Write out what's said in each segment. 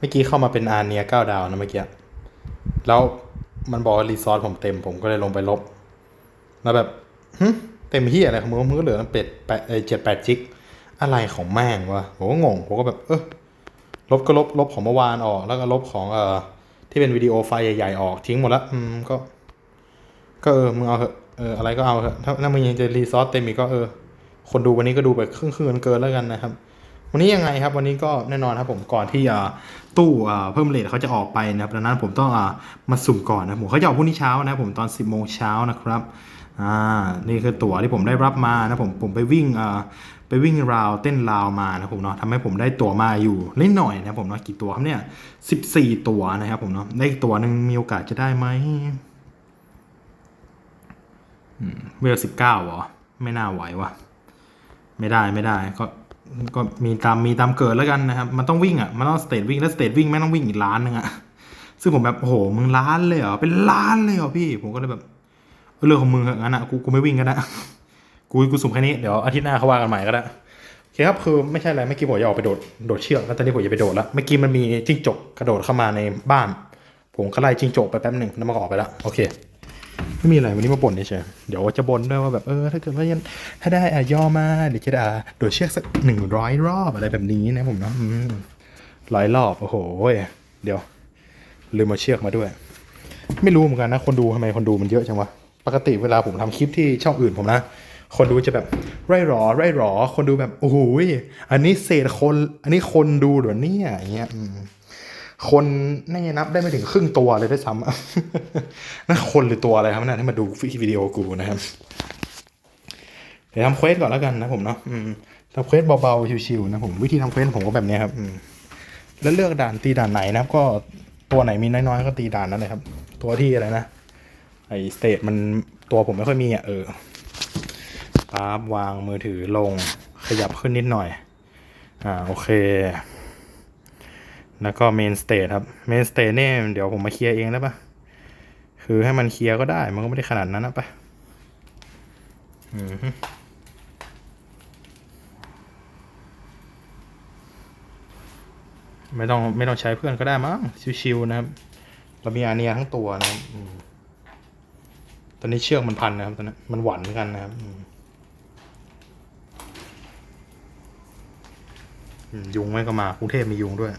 เมื่อกี้เข้ามาเป็นอาเนียเก้าดาวนะเมื่อกี้ แล้วมันบอกว่ารีซอสผมเต็ม ผมก็เลยลงไปลบ แล้วแบบเต็มที่อะไรของมึงมึงก็เหลือเป็ดแปดเจ็ดแปดจิก อะไรของแม่งวะ ผมก็งง ผมก็แบบ เออลบก็ลบ ลบของเมื่อวานออก แล้วก็ลบของเอ่อที่เป็นวิดีโอไฟล์ใหญ่ๆออกทิ้งหมดละอืม ก็ ก็เออ มึงเอาเถอะ เออ อะไรก็เอาเถอะ ถ้าถ้ามึงยังจะรีซอสเต็มอีกก็เออ คนดูวันนี้ก็ดูไปครึ่งคืนเกินแล้วกันนะครับ วันนี้ยังไงครับวันนี้ก็แน่นอนครับผมก่อนที่ตู้เพิ่มเลทเขาจะออกไปนะครับดังนั้นผมต้องอมาสุ่มก่อนนะผมเขาจะออกพรุ่งนี้เช้านะผมตอน 10โมงเช้านะครับอ่านี่คือตั๋วที่ผมได้รับมานะผมผมไปวิ่งไปวิ่งราวเต้นราวมานะผมเนาะทำให้ผมได้ตั๋วมาอยู่นิดหน่อยนะผมเนาะกี่ตั๋วครับเนี่ย14 ตั๋วนะครับผมเนาะได้ตั๋วหนึ่งมีโอกาสจะได้ไหมเวลสิบเก้าเหรอ ไม่น่าไหววะไม่ได้ไม่ได้ก็ ก็มีตามมีตามเกิดแล้วกันนะครับ มันต้องวิ่งอะ มันต้องสเตทวิ่ง แล้วสเตทวิ่งไม่ต้องวิ่งอีกล้านหนึงอะ ซึ่งผมแบบ โอ้โห มึงล้านเลยเหรอ เป็นล้านเลยเหรอพี่ ผมก็เลยแบบเออเรื่องของมึงเหอะงั้นอะ กู กูไม่วิ่งก็ได้ กู กูสุ่มแค่นี้ เดี๋ยวอาทิตย์หน้าเขาว่ากันใหม่ก็ได้โอเคครับ คือไม่ใช่อะไร เมื่อกี้ผมจะออกไปโดด โดดเชือก แล้วตอนนี้ผมจะไปโดดแล้ว เมื่อกี้มันมีจิ้งจกกระโดดเข้ามาในบ้าน ผมก็ไล่จิ้งจกไปแป๊บหนึ่งแล้วมันก็ออกไปแล้ว โอเค ไม่มีอะไรวันนี้มาบ่นเฉยเดี๋ยวจะบ่นด้วยว่าแบบเออถ้าเกิดว่ายังถ้าได้อะย่อมาเดี๋ยวจะอะโดดเชือกสักหนึ่งร้อยรอบอะไรแบบนี้นะผมเนาะร้อยรอบโอ้โหเดี๋ยวลืมมาเชือกมาด้วย ไม่รู้เหมือนกันนะคนดูทำไมคนดูมันเยอะจังวะปกติเวลาผมทำคลิปที่ช่องอื่นผมนะคนดูจะแบบไร่หรอไร่หรอ คนดูแบบโอ้โหอันนี้เศษคน อันนี้คนดูเหรอเนี่ยอย่างเงี้ย คนน่าจะนับได้ไม่ถึงครึ่งตัวเลยได้วยซ้ำอะนั่นคนหรือตัวอะไรครับนั่นที่มาดูวิดีโอกูนะครับ เดี๋ยวทำเควสก่อนแล้วกันนะผมเนาะอืมทำเควสเบาๆชิวๆนะผมวิธีทำเควสผมก็แบบนี้ครับแล้วเลือกด่านตีด่านไหนนะครับ ก็ตัวไหนมีน้อยๆก็ตีด่านนั้นเลยครับ ตัวที่อะไรนะไอสเตทมันตัวผมไม่ค่อยมีอะเออปั๊บวางมือถือลงขยับขึ้นนิดหน่อย อ่าโอเค แล้วก็เมนสเตทครับเมนสเตทเนี่ยเดี๋ยวผมมาเคลียร์เองได้ปะคือให้มันเคลียร์ก็ได้ มันก็ไม่ได้ขนาดนั้นนะปะอืมฮึไม่ต้องไม่ต้องใช้เพื่อนก็ได้มั้งชิวๆนะครับ เรามีอาเนียทั้งตัวนะครับอืมตอนนี้เชือกมันพันนะครับตอนนี้มันหวั่นเหมือนกันนะครับอืมอืมยุงไม่งก็มากรุงเทพมียุงด้วย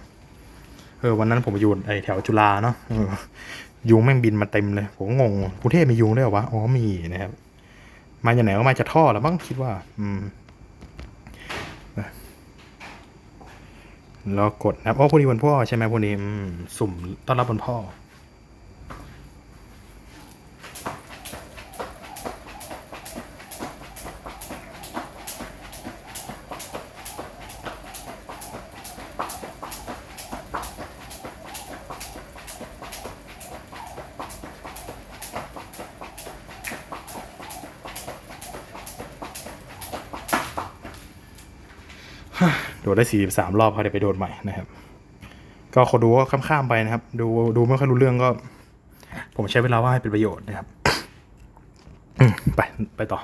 เออวันนั้นผมอยู่ไอแถวจุฬาเนาะออยุงแม่งบินมาเต็มเลย ผมก็งงกรุงเทพมียุงด้วยเหรอวะอ๋อมีนะครับ มาจากไหนก็มาจากท่อแล้วบ้างคิดว่า อืมเออแล้วกดนะพ่อ๋อพอดีวันพ่อใช่ไหมพอดีอืมสุ่มต้อนรับวันพ่อ ได้สี่สามรอบเขาเดี๋ยวไปโดนใหม่นะครับ ก็คอดูก็ข้ามๆไปนะครับ ดูดูไม่ค่อยรู้เรื่องก็ ผมใช้เวลาว่าให้เป็นประโยชน์นะครับไปไปต่อ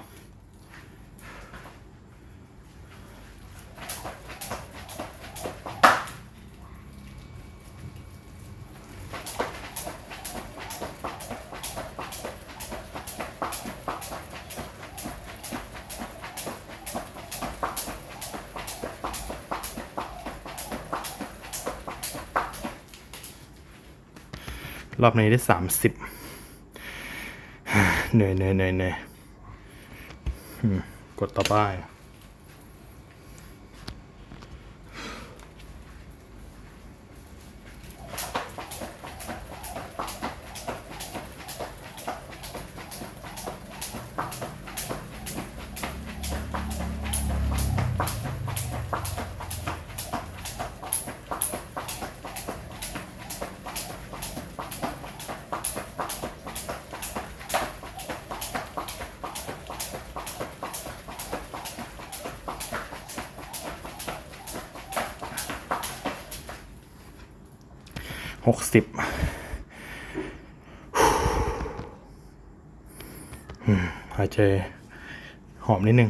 รอบนี้ได้สามสิบเหนื่อยเหนื่อยเหนื่อยเหนื่อยกดต่อไป หกสิบหายใจหอมนิดนึง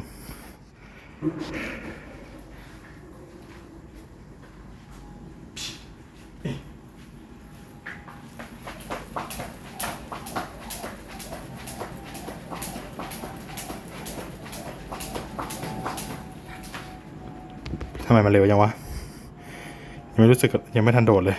ทำไมมันเร็วยังวะ ยังไม่รู้สึกยังไม่ทันโดดเลย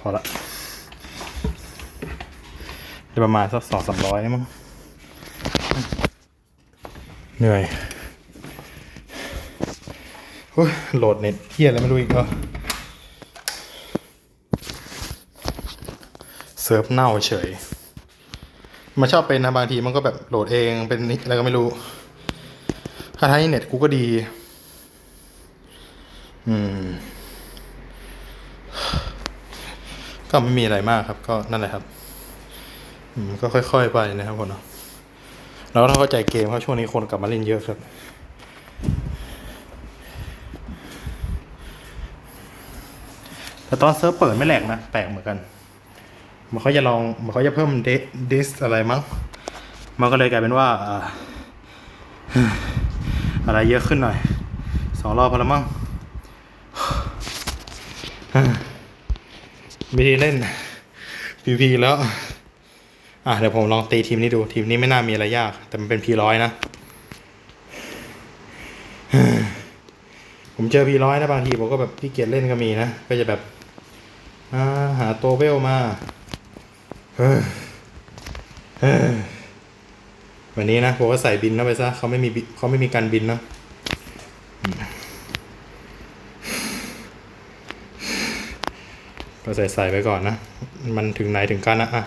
พอละได้ประมาณสักสองสามร้อยมั้งเหนื่อยโอ้ยโหลดเน็ตเฮียอะไรไม่รู้อีกเออเซิร์ฟเน่าเฉย มันชอบเป็นนะบางทีมันก็แบบโหลดเองเป็นนิอะไรก็ไม่รู้ถ้าท้ายเน็ตกูก็ดี อืม ก็ไม่มีอะไรมากครับ ก็นั่นแหละครับอืมก็ค่อย ๆ ไปนะครับคนเนาะแล้วถ้าเข้าใจเกมเพราะช่วงนี้คนกลับมาเล่นเยอะครับ แต่ตอนเซิร์ฟเปิดไม่แหลกนะแปลกเหมือนกัน มันเขาจะลองมันเขาจะเพิ่มเดดิสอะไรมั้งมันก็เลยกลายเป็นว่าอะไรเยอะขึ้นหน่อยสองรอบพอและมั้ง วิธีเล่น PVP แล้ว อะเดี๋ยวผมลองตีทีมนี้ดู ทีมนี้ไม่น่ามีอะไรยาก แต่มันเป็น P ร้อยนะ ผมเจอ P ร้อยนะบางทีผมก็แบบพี่เกียจเล่นก็มีนะ ก็จะแบบาหาตัวเวลมาเฮ้ยเฮ้ยวันนี้นะผมก็ใส่บินเข้าไปซะเขาไม่มีเขาไม่มีการบินนะ ก็ใส่ใส่ไปก่อนนะ มันถึงไหนถึงกันนะอะ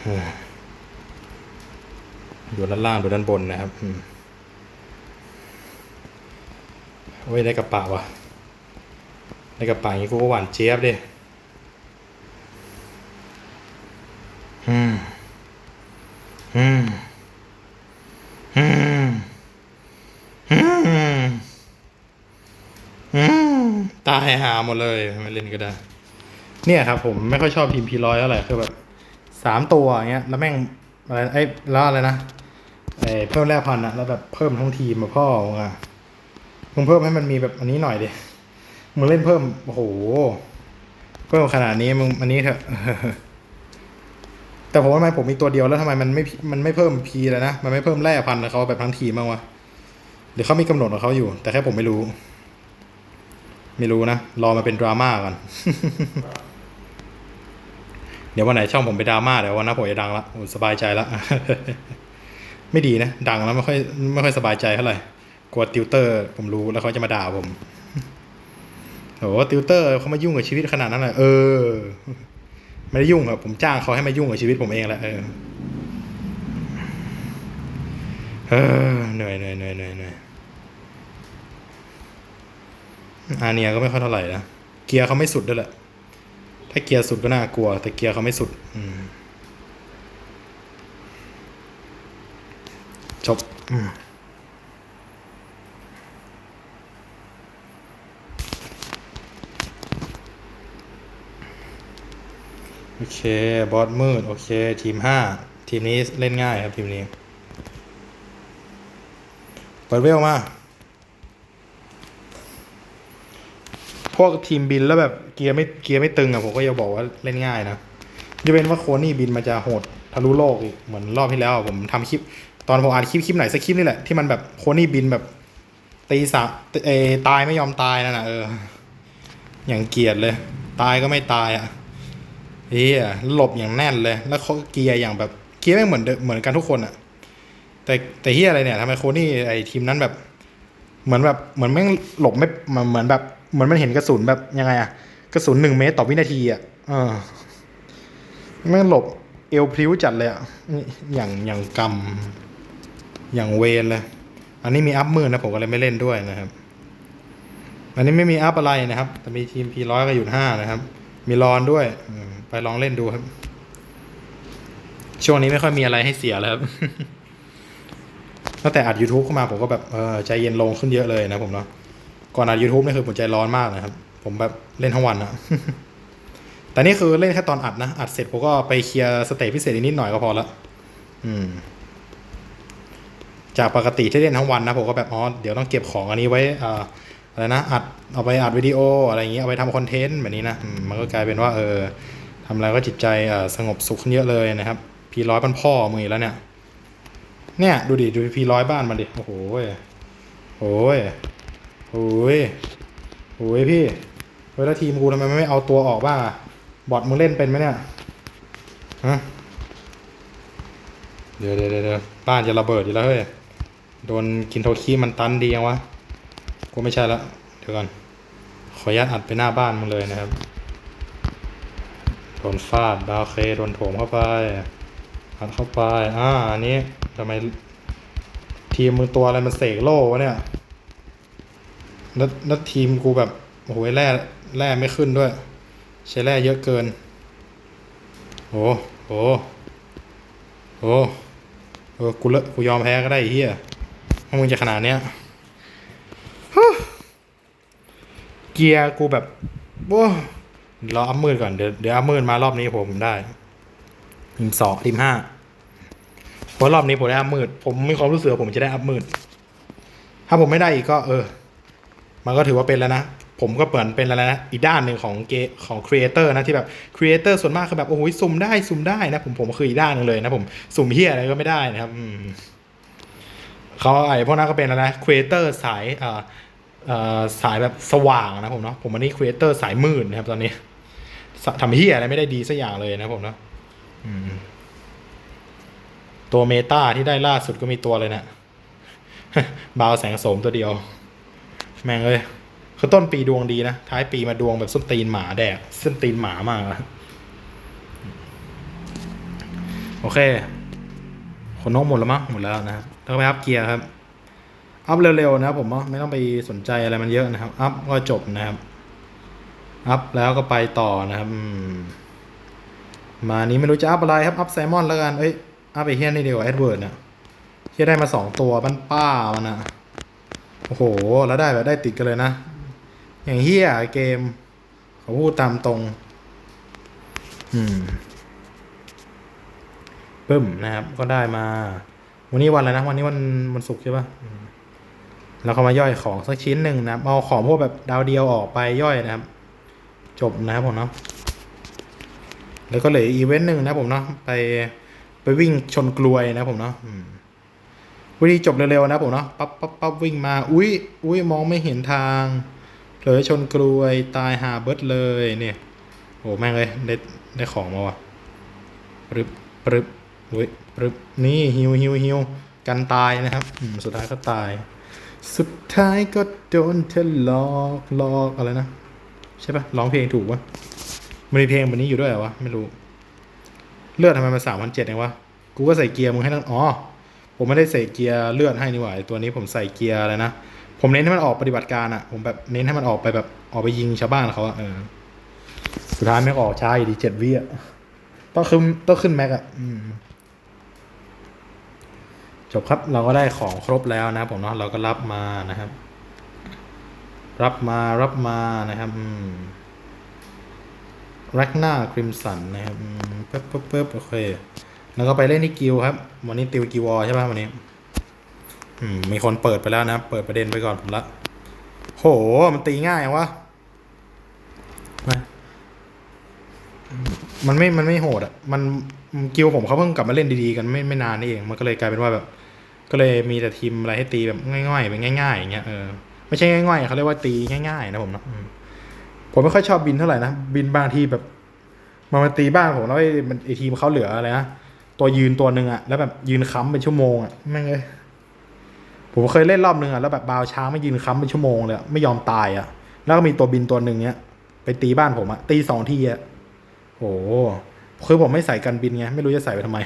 เฮ้ยดูด้านล่างดูด้านบนนะครับอืมโอ้ยได้กระเป๋าว่ะได้กระเป๋าอย่างนี้กูก็หวานเจี๊ยบดิอืมอืมอืมอืม อืมตายหาหมดเลยไม่เล่นก็ได้ เนี่ยครับผมไม่ค่อยชอบทีมพีร้อยเท่าไหร่คือแบบสามตัวอย่างเงี้ยแล้วแม่งอะไรไอ้แล้วอะไรนะไอ้เพิ่มแร่พันธุ์อะแล้วแบบเพิ่มทั้งทีมมาพ่อมึงอะมึงเพิ่มให้มันมีแบบอันนี้หน่อยดิมึงเล่นเพิ่มโอ้โหเพิ่มขนาดนี้มึงอันนี้เถอะแต่ผมว่าทำไมผมมีตัวเดียวแล้วทำไมมันไม่มันไม่เพิ่มพีเลยนะมันไม่เพิ่มแร่พันธุ์เขาแบบทั้งทีมบ้างวะหรือเขามีกำหนดของเขาอยู่ แต่แค่ผมไม่รู้ ไม่รู้นะ รอมาเป็นดราม่าก่อน เดี๋ยววันไหนช่องผมไปดราม่าเดี๋ยววันนั้นผมจะดังละสบายใจละไม่ดีนะ ดังแล้วไม่ค่อยไม่ค่อยสบายใจเท่าไหร่กลัวติวเตอร์ ผมรู้แล้วเขาจะมาด่าผมโอ้ติวเตอร์เขามายุ่งกับชีวิตขนาดนั้นเลยเออ ไม่ได้ยุ่งครับผมจ้างเขาให้มายุ่งกับชีวิตผมเองแหละเออเออเหนื่อยเหนื่อยเหนื่อยเหนื่อยเหนื่ อาเนียก็ไม่ค่อยเท่าไหร่นะ เกียร์เขาไม่สุดด้วยแหละ ถ้าเกียร์สุดก็น่ากลัว แต่เกียร์เขาไม่สุด อืมจบอืมโอเค บอสมืด โอเค ทีมห้า ทีมนี้เล่นง่ายครับทีมนี้ เปิดเวลมา พวกทีมบินแล้วแบบเกียร์ไม่เกียร์ไม่ตึงอะผมก็จะบอกว่าเล่นง่ายนะยกเว้นว่าโคนี่บินมันจะโหดทะลุโลกอีกเหมือนรอบที่แล้วผมทำคลิป ตอนผมอ่านคลิปคลิปไหนสักคลิปนี่แหละที่มันแบบโคนี่บินแบบตีสะเอตายไม่ยอมตายนั่นนะเออ อย่างเกียดเลย ตายก็ไม่ตายอะเฮียหลบอย่างแน่นเลย แล้วเขาเกียร์อย่างแบบเกียร์ไม่เหมือนเหมือนกันทุกคนอะ แต่แต่เฮียอะไรเนี่ยทำไมโคนี่ไอทีมนั้นแบบ เหมือนแบบเหมือนแม่งหลบไม่เหมือนแบบ เหมือนมันเห็นกระสุนแบบยังไงอะกระสุนหนึ่งเมตรต่อวินาทีอะเออแม่งหลบเอวพริ้วจัดเลยอะอย่างอย่างกำอย่างเวนเลย อันนี้มีอัพมือนะผมก็เลยไม่เล่นด้วยนะครับ อันนี้ไม่มีอัพอะไรนะครับ แต่มีทีมพีร้อยกับหยุดห้านะครับ มีรอนด้วย ไปลองเล่นดูครับ ช่วงนี้ไม่ค่อยมีอะไรให้เสียแล้วครับตั้งแต่อัด YouTube เข้ามาผมก็แบบเออใจเย็นลงขึ้นเยอะเลยนะผมเนาะ ก่อนอัด YouTube นี่คือผมใจร้อนมากนะครับ ผมแบบเล่นทั้งวันอะแต่นี่คือเล่นแค่ตอนอัดนะ อัดเสร็จผมก็ไปเคลียร์สเตจพิเศษนิดหน่อยก็พอละอืม จากปกติที่เล่นทั้งวันนะผมก็แบบอ๋อเดี๋ยวต้องเก็บของอันนี้ไว้อ่าอะไรนะอัดเอาไปอัดวิดีโออะไรอย่างเงี้ยเอาไปทำคอนเทนต์แบบนี้นะมันก็กลายเป็นว่า เออทำอะไรก็จิตใจสงบสุขขึ้นเยอะเลยนะครับ พีร้อยพันพ่อมือแล้วเนี่ย เนี่ย ดูดิดูพีร้อยบ้านมันดิโอ้โหโอ้ย โอ้ยโอ้ยพี่เวลาทีมกูทำไมไม่เอาตัวออกบ้างอะบอทมึงเล่นเป็นไหมเนี่ยฮะเดี๋ยวเดี๋ยวเดี๋ยวบ้านจะระเบิดอยู่แล้วเฮ้ย โดนกินโทคีมันตันดียังวะ กูไม่ใช่ละ เดี๋ยวก่อน ขออนุญาตอัดไปหน้าบ้านมึงเลยนะครับ โดนฟาดดาวเค โดนโถมเข้าไป อัดเข้าไป อ่า อันนี้ทำไมทีมมือตัวอะไรมันเสกโล่วะเนี่ย แล้วแล้วทีมกูแบบโอ้โหแร่แร่ไม่ขึ้นด้วย ใช้แร่เยอะเกิน โอ้โหโอ้เออกูเละกูยอมแพ้ก็ได้เฮียเพรามึงจะขนาดเนี้ยเกียร์กูแบบโอ้รออัพมืดก่อน เดี๋ยวเดี๋ยวอัพมืดมารอบนี้ผมได้ทีมสองทีมห้าเพราะรอบนี้ผมได้อัพมืด ผมมีความรู้สึกว่าผมจะได้อัพมืด ถ้าผมไม่ได้อีกก็เออ มันก็ถือว่าเป็นแล้วนะ ผมก็เปิดเป็นแล้วนะ อีกด้านหนึ่งของเกของครีเอเตอร์นะที่แบบครีเอเตอร์ส่วนมากคือแบบโอ้โหสุ่มได้สุ่มได้นะผมผมคืออีกด้านหนึงเลยนะผมสุ่มเฮียอะไรก็ไม่ได้นะครับเขาไอ้พวกนั้นก็เป็นแล้วนะครีเอเตอร์สายเอ่อเอ่อสายแบบสว่างนะผมเนาะผมอันนี้ครีเอเตอร์สายมืดนะครับตอนนี้ทำเฮียอะไรไม่ได้ดีสักอย่างเลยนะผมเนาะตัวเมตาที่ได้ล่าสุดก็มีตัวเลยนะบาวแสงโสมตัวเดียว แม่งเลยคือต้นปีดวงดีนะ ท้ายปีมาดวงแบบส้นตีนหมาแดกส้นตีนหมามากโอเค คนนอกหมดแล้วมั้งหมดแล้วนะครับแล้วก็ไปอัพเกียร์ครับ อัพเร็วๆนะครับผมไม่ต้องไปสนใจอะไรมันเยอะนะครับ อัพก็จบนะครับ อัพแล้วก็ไปต่อนะครับมานี้ไม่รู้จะอัพอะไรครับ อัพไซมอนแล้วกัน เอ้ย อัพไปเฮียนี่เดียวาเอ็ดเวิร์ดเนี่ยเฮียได้มาสองตัวบ้านป้ามันอะ โอ้โห แล้วได้แบบได้ติดกันเลยนะ อย่างเฮียเกม เขาพูดตามตรง อืมปึ้มนะครับ ก็ได้มา วันนี้วันอะไรนะ วันนี้วันวันศุกร์ใช่ปะแล้วเขามาย่อยของสักชิ้นหนึ่งนะเอาของพวกแบบดาวเดียวออกไปย่อยนะครับ จบนะครับผมเนาะ แล้วก็เหลืออีเวนต์หนึ่งนะผมเนาะ ไปไปวิ่งชนกลวยนะผมเนาะอืม วิธีจบเร็วๆนะผมเนาะปั๊บปั๊บปั๊บวิ่งมา อุ้ยอุ้ยมองไม่เห็นทางเผลอชนกลวยตายหาเบิดเลยเนี่ยโอ้แม่งเลยได้ได้ของมาว่ะปรึบปรึบอุ้ยปรึบนี่ฮิวฮิวฮิวกันตายนะครับสุดท้ายก็ตาย สุดท้ายก็โดนเธอหลอกหลอกอะไรนะใช่ปะร้องเพลงถูกปะมันมีเพลงแบบนี้อยู่ด้วยเหรอวะไม่รู้ เลือดทำไมมันสามพันเจ็ดเองวะกูก็ใส่เกียร์มึงให้นั่งอ๋อ ผมไม่ได้ใส่เกียร์เลื่อดให้นี่หว่าตัวนี้ผมใส่เกียร์อะไรนะ ผมเน้นให้มันออกปฏิบัติการอะผมแบบเน้นให้มันออกไปแบบออกไปยิงชาวบ้านเขาอะเออ สุดท้ายไม่ออกช้าอยู่ดีเจ็ดวิอะต้องขึ้นต้องขึ้นแม็กอะอจบครับเราก็ได้ของครบแล้วนะผมเนาะเราก็รับมานะครับ รับมารับมานะครับแร็กหน้าคริมสันนะครับอืมปึ๊บปึ๊บปึ๊บโอเค แล้วก็ไปเล่นที่กิวครับ วันนี้ติวกิวอใช่ป่ะวันนี้มอืม มีคนเปิดไปแล้วนะ เปิดประเด็นไปก่อนผมละ โห มันตีง่ายวะมันไม่ มันไม่โหดอะ มันกิลผมเขาเพิ่งกลับมาเล่นดีๆกันไม่ไม่นานนี่เอง มันก็เลยกลายเป็นว่าแบบ ก็เลยมีแต่ทีมอะไรให้ตีแบบง่ายๆเป็นง่ายๆอย่างเงี้ยเออ ไม่ใช่ง่ายๆเขาเรียกว่าตีง่ายๆ นะผมเนาะผมไม่ค่อยชอบบินเท่าไหร่นะ บินบางทีแบบมันมาตีบ้านผมแล้วไอ้มันไอทีมเขาเหลืออะไรนะ ตัวยืนตัวหนึ่งอะแล้วแบบยืนค้ำเป็นชั่วโมงอะแม่งเลยผมเคยเล่นรอบนึงอะแล้วแบบบาวช้างไม่ยืนค้ำเป็นชั่วโมงเลยอะไม่ยอมตายอะแล้วก็มีตัวบินตัวหนึ่งเนี้ย ไปตีบ้านผมอะตีสองทีอะโอ้โหคือผมไม่ใส่กันบินไงไม่รู้จะใส่ไปทำไม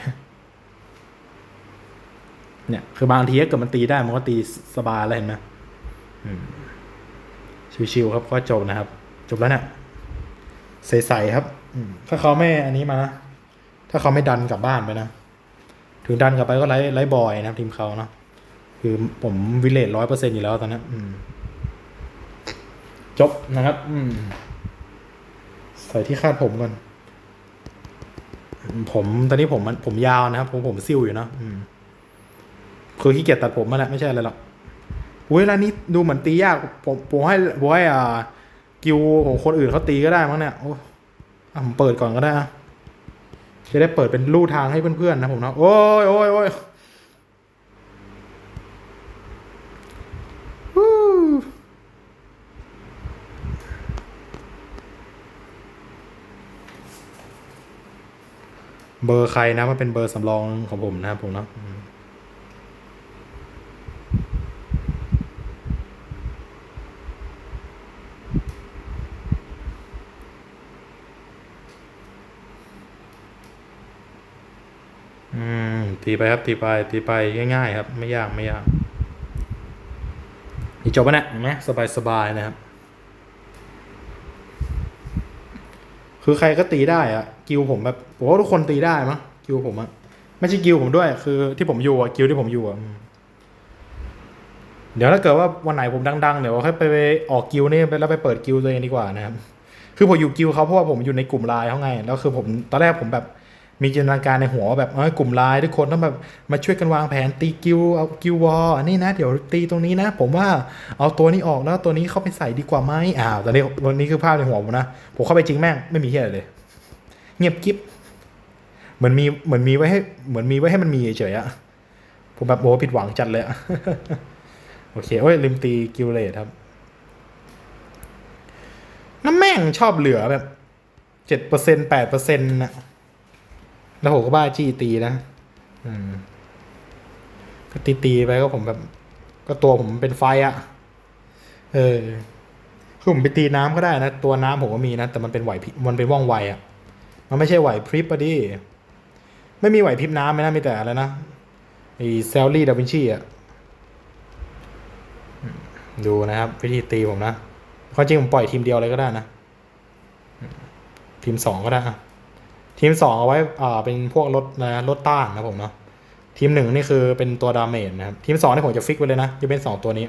เนี่ย คือบางทีถ้าเกิดมันตีได้มันก็ตีสบายเลยเห็นไหมอืมชิวๆครับก็จบนะครับ จบแล้วเนี่ยใสๆครับอืมถ้าเขาไม่อันนี้มานะ ถ้าเขาไม่ดันกลับบ้านไปนะ ถึงดันกลับไปก็ไล่ไล่บอยนะทีมเขาเนาะคือผมวิเลตร้อยเปอร์เซ็นอยู่แล้วตอนนี้จบนะครับ อืม ใส่ที่คาดผมก่อน ผมตอนนี้ผมมันผมยาวนะครับผมผมซิ่วอยู่เนะอืมคือขี้เกียจตัดผมมาแหละไม่ใช่อะไรหรอกอุ้ยร้านนี้ดูเหมือนตียาก ผมผมให้ผมให้อ่า กิวของคนอื่นเขาตีก็ได้มั้งเนี่ยโอ้ผมเปิดก่อนก็ได้อะ จะได้เปิดเป็นลู่ทางให้เพื่อนๆนะผมนะโอ้ยโอ้ยโอ้ยเบอร์ใครนะมันเป็นเบอร์สำรองของผมนะครับผมเนาะ ตีไปครับตีไปตีไปง่ายๆครับไม่ยากไม่ยากนี่จบปะเนี่ยเห็นไหมสบายสบายๆนะครับ คือใครก็ตีได้อะกิวผมแบบผมว่าทุกคนตีได้มั้งกิวผมอะไม่ใช่กิวผมด้วย คือที่ผมอยู่อะกิวที่ผมอยู่อะเดี๋ยวถ้าเกิดว่าวันไหนผมดังๆเดี๋ยวค่อยไปออกกิวนี่แล้วไปเปิดกิวตัวเองดีกว่านะครับ คือผมอยู่กิวเขาเพราะว่าผมอยู่ในกลุ่มไลน์เขาไงแล้วคือผมตอนแรกผมแบบ มีจินตนาการในหัวแบบเออกลุ่มไลน์ทุกคนต้องแบบมาช่วยกันวางแผนตีกิวเอากิววอลนนี้นะ เดี๋ยวตีตรงนี้นะ ผมว่าเอาตัวนี้ออกแล้วตัวนี้เข้าไปใส่ดีกว่าไหมอ้าวตอนนี้วันนี้คือภาพในหัวผมนะผมเข้าไปจริงแม่งไม่มีเฮียอะไรเลย เงียบกิ๊บเหมือนมีเหมือนมีไว้ให้เหมือนมีไว้ให้มันมีเฉยๆอะผมแบบโอ้ผิดหวังจัดเลยอะโอเคโอ้ยลืมตีกิวเลทครับน้ำแม่งชอบเหลือแบบเจ็ดเปอร์เซ็นแปดเปอร์เซ็นต์นะ แล้วผมก็บ้าจี้ตีนะอืมก็ตีตีไปก็ผมแบบ ก็ตัวผมเป็นไฟอะเออคือผมไปตีน้ำก็ได้นะ ตัวน้ำผมก็มีนะ แต่มันเป็นไหวพริบมันเป็นว่องไวอะมันไม่ใช่ไหวพริบอะดิไม่มีไหวพริบน้ำไหมนะมีแต่อะไรนะไอเซลลี่ดาวินชีอะดูนะครับ วิธีตีผมนะความจริงผมปล่อยทีมเดียวเลยก็ได้นะ ทีมสองก็ได้อะ ทีมสองเอาไว้อ่าเป็นพวกรถนะรถต้านนะผมเนาะทีมหนึ่งนี่คือเป็นตัวดาเมจนะครับทีมสองนี่ผมจะฟิกไว้เลยนะจะเป็นสองตัวนี้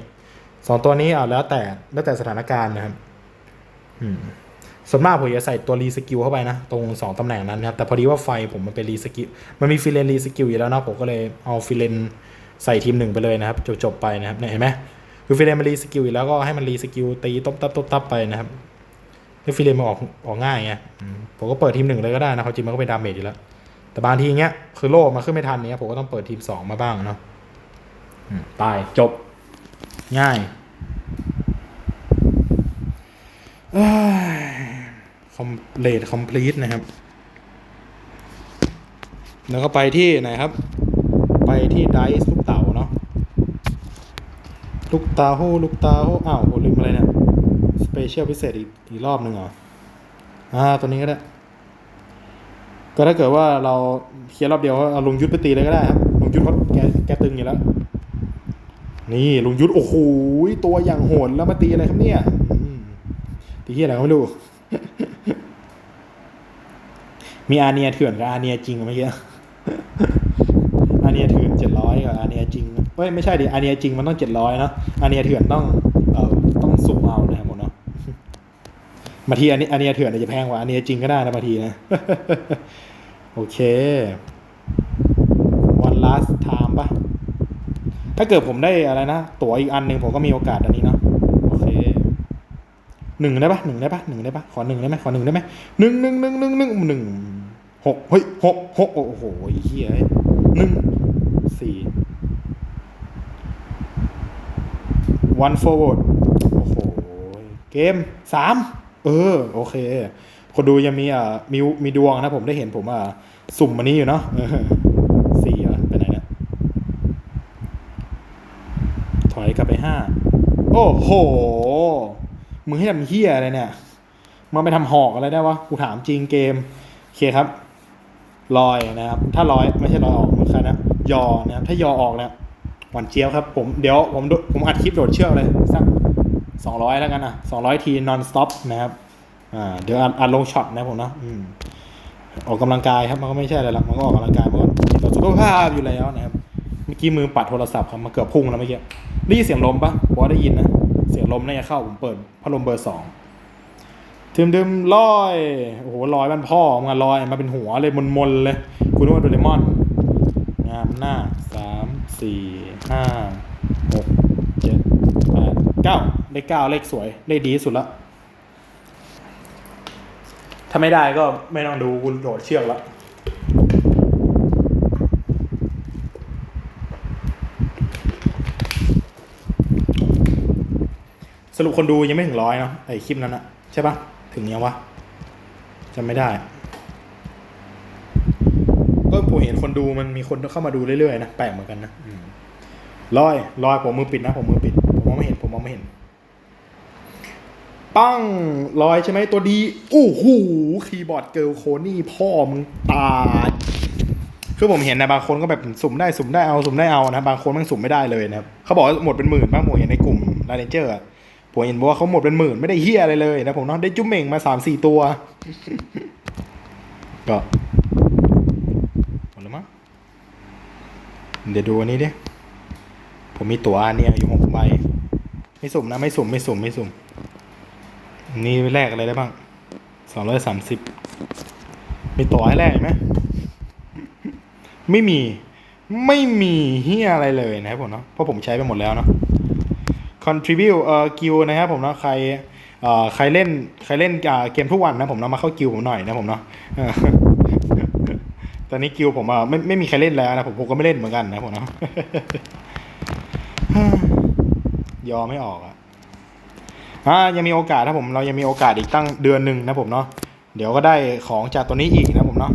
สองตัวนี้อ่าแล้วแต่แล้วแต่สถานการณ์นะครับอืมส่วนมากผมจะใส่ตัวรีสกิลเข้าไปนะ ตรงสองตำแหน่งนั้นนะครับ แต่พอดีว่าไฟผมมันเป็นรีสกิลมันมีฟิเลนรีสกิลอยู่แล้วนะผมก็เลยเอาฟิเลนใส่ทีมหนึ่งไปเลยนะครับ จบๆไปนะครับเนี่ยเห็นไหมคือฟิเลนมันรีสกิลอยู่แล้วก็ให้มันรีสกิลตีตบตับตบตับไปนะครับ แล้วฟิเลนมันออกออกง่ายไงอืมผมก็เปิดทีมหนึ่งเลยก็ได้นะเขามจริงมันก็เป็นดาเมจอยู่แล้ว แต่บางทีเงี้ยคือโล่มาขึ้นไม่ทันเนี้ยผมก็ต้องเปิดทีมสองมาบ้างเนาะอืมตายจบ ง่ายคอมเลดคอมพลีทนะครับ แล้วก็ไปที่ไหนครับ ไปที่ไดส์ลูกเต๋าเนาะ ลูกเต๋าลูกเต๋าอ้าวผมลืมอะไรเนี่ยส เชียลพิเศษอีกอีกรอบหนึ่งเหรออ่าตัวนี้ก็ได้ ก็ถ้าเกิดว่าเราเคลียร์รอบเดียวเอาลุงยุทธไปตีเลยก็ได้ครับลุงยุทธเขาแกแกตึงอยู่แล้ว นี่ลุงยุทธโอ้โหตัวอย่างโหดแล้วมาตีอะไรครับเนี่ยตีที่อะไรก็ไม่รู้มีอาเนียเถื่อนกับอาเนียจริงเมื่อกี้อาเนียเถื่อนเจ็ดร้อยกับอาเนียจริงเฮ้ยไม่ใช่ดิอาเนียจริงมันต้องเจ็ดร้อยเนาะอาเนียเถื่อนต้องเอ่อต้องสุ่มเอานะครับ มาทีอันนี้อันนี้เถื่อนอาจจะแพงกว่าอันนี้จริงก็ได้นะบาทีนะ โอเค one last time ปะถ้าเกิดผมได้อะไรนะ ตั๋วอีกอันหนึ่งผมก็มีโอกาสอันนี้เนาะโอเคหนึ่งได้ปะหนึ่งได้ปะหนึ่งได้ปะขอหนึ่งได้ไหมขอหนึ่งได้ไหมหนึ่งหนึ่งหนึ่งหนึ่งหนึ่งหนึ่งหกเฮ้ยหกหกโอ้โหเฮียหนึ่งสี่ one forward โอ้โห เกมสาม เออ โอเค คนดูยังมีอ่ามีมีดวงนะผมได้เห็นผมอ่าสุ่มอันนี้อยู่เนาะสี่อะไปไหนเนี่ยถอยกลับไปห้าโอ้โหมึงให้ทำเฮียอะไรเนี่ยมันไปทำหอกอะไรได้วะกูถามจริงเกมโอเคครับลอยนะครับ ถ้าลอยไม่ใช่ลอยออกมือนกันะยอนะครับถ้ายอออกเนี่ยหวานเจี๊ยบครับ ผมเดี๋ยวผมผมอัดคลิปโดดเชือกเลยสัก สองร้อยแล้วกันอะสองร้อยที non stop นะครับ อ่า เดี๋ยวอัดลงช็อตนะผมเนาะอืมออกกำลังกายครับมันก็ไม่ใช่อะไรหรอกมันก็ออกกำลังกายมันก็ดีต่อสุขภาพอยู่แล้วนะครับเมื่อกี้มือปัดโทรศัพท์ครับมาเกือบพุ่งแล้วเมื่อกี้ได้ยินเสียงลมปะผมว่าได้ยินนะเสียงลมน่าจะเข้าผมเปิดพัดลมเบอร์สองทึมทึมๆลอยโอ้โหลอยมันพ่อมาลอยมาเป็นหัวเลยมนๆเลยคุณนึกว่าโดเรมอนงามหน้าสามสี่ห้าหกเจ็ดแปดเก้า เลขเก้าเลขสวย เลขดีสุดละ ถ้าไม่ได้ก็ไม่ต้องดูคุณโดดเชือกละสรุปคนดูยังไม่ถึงร้อยเนาะไอคลิปนั้นอะใช่ปะถึงยังวะจำไม่ได้ ก็ผมเห็นคนดูมันมีคนเข้ามาดูเรื่อยๆนะแปลกเหมือนกันนะร้อยร้อยผมมือปิดนะผมมือปิด ผมมองไม่เห็นผมมองไม่เห็น ปั้งลอยใช่ไหมตัวดีอู้หูคีย์บอร์ดเกิลโคนี่พ่อมึงตายคือผมเห็นนะบางคนก็แบบสุ่มได้สุ่มได้เอาสุ่มได้เอานะบางคนมันสุ่มไม่ได้เลยนะครับเขาบอกว่าหมดเป็นหมื่นบ้างผมเห็นในกลุ่มไลเนเจอร์ผมเห็นบอกว่าเขาหมดเป็นหมื่นไม่ได้เฮียอะไรเลยนะผมเนาะได้จุ๊มเม่งมาสามสี่ตัว ก็หมดแล้วมั้งเดี๋ยวดูอันนี้ดิผมมีตั๋วอันเนี้ยอยู่หกใบไม่สุ่มนะไม่สุ่มไม่สุ่มไม่สุ่ม นี่แลกอะไรได้บ้างสองร้อยสามสิบมีตั๋วให้แลกไหมไม่มี ไม่มีเฮียอะไรเลยนะครับผมเนาะ เพราะผมใช้ไปหมดแล้วเนาะ contribute เอ่อกิวนะครับผมเนาะ ใครเอ่อใครเล่น ใครเล่นเกมทุกวันนะผมเนาะ มาเข้ากิวผมหน่อยนะผมเนาะตอนนี้กิวผมอะไม่ไม่มีใครเล่นแล้วนะผมผมก็ไม่เล่นเหมือนกันนะผมเนาะยอมไม่ออกอะ อ่ายังมีโอกาสถ้าผมเรายังมีโอกาสอีกตั้งเดือนหนึ่งนะผมเนาะเดี๋ยวก็ได้ของจากตัวนี้อีกนะผมเนาะ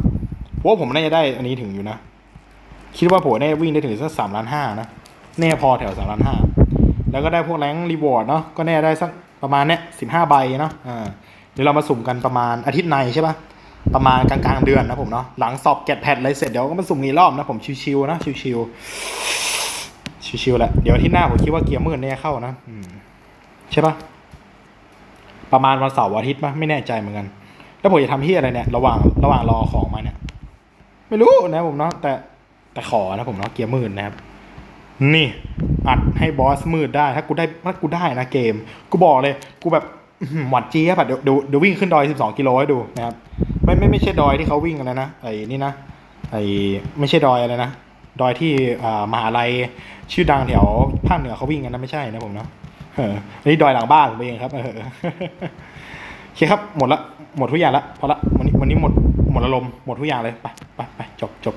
เพราะว่าผมน่าจะได้อันนี้ถึงอยู่นะคิดว่าผมได้วิ่งได้ถึงสักสามล้านห้านะแน่พอแถวสามล้านห้าแล้วก็ได้พวกแรงรีวอร์ดเนาะก็แน่ได้สักประมาณเนี้ยสิบห้าใบเนาะอ่าเดี๋ยวเรามาสุ่มกันประมาณอาทิตย์ในใช่ปะประมาณกลางๆเดือนนะผมเนาะหลังสอบแกดแพดอะไรเสร็จเดี๋ยวก็มาสุ่มอีกรอบนะผมชิวๆนะชิวๆชิวๆแหละเดี๋ยวที่หน้าผมคิดว่าเกียร์มืดเนี่ยเข้านะอืมใช่ปะ ประมาณวันเสาร์อาทิตย์ปะไม่แน่ใจเหมือนกัน แล้วผมจะทำที่อะไรเนี่ยระหว่างระหว่างรอของมาเนี่ย ไม่รู้นะผมเนาะแต่แต่ขอนะผมเนาะเกียร์มืดนะครับ นี่อัดให้บอสมืดได้ถ้ากูได้ถ้ากูได้นะเกม กูบอกเลย กูแบบหวัดเจี๊ยบอะเดี๋ยวเดี๋ยวเดี๋ยววิ่งขึ้นดอย12กิโลให้ดูนะครับไม่ไม่ไม่ใช่ดอยที่เขาวิ่งกันแล้วนะไอ้นี่นะไอ้ไม่ใช่ดอยอะไรนะดอยที่อ่ามหาลัยชื่อดังแถวภาคเหนือเขาวิ่งกันนะไม่ใช่นะผมเนาะ อออันนี้ดอยหลังบ้านผมเองครับเออโอเคครับหมดละหมดทุกอย่างละพอละวันนี้วันนี้หมดหมดอารมณ์หมดทุกอย่างเลยไปไปไปจบจบ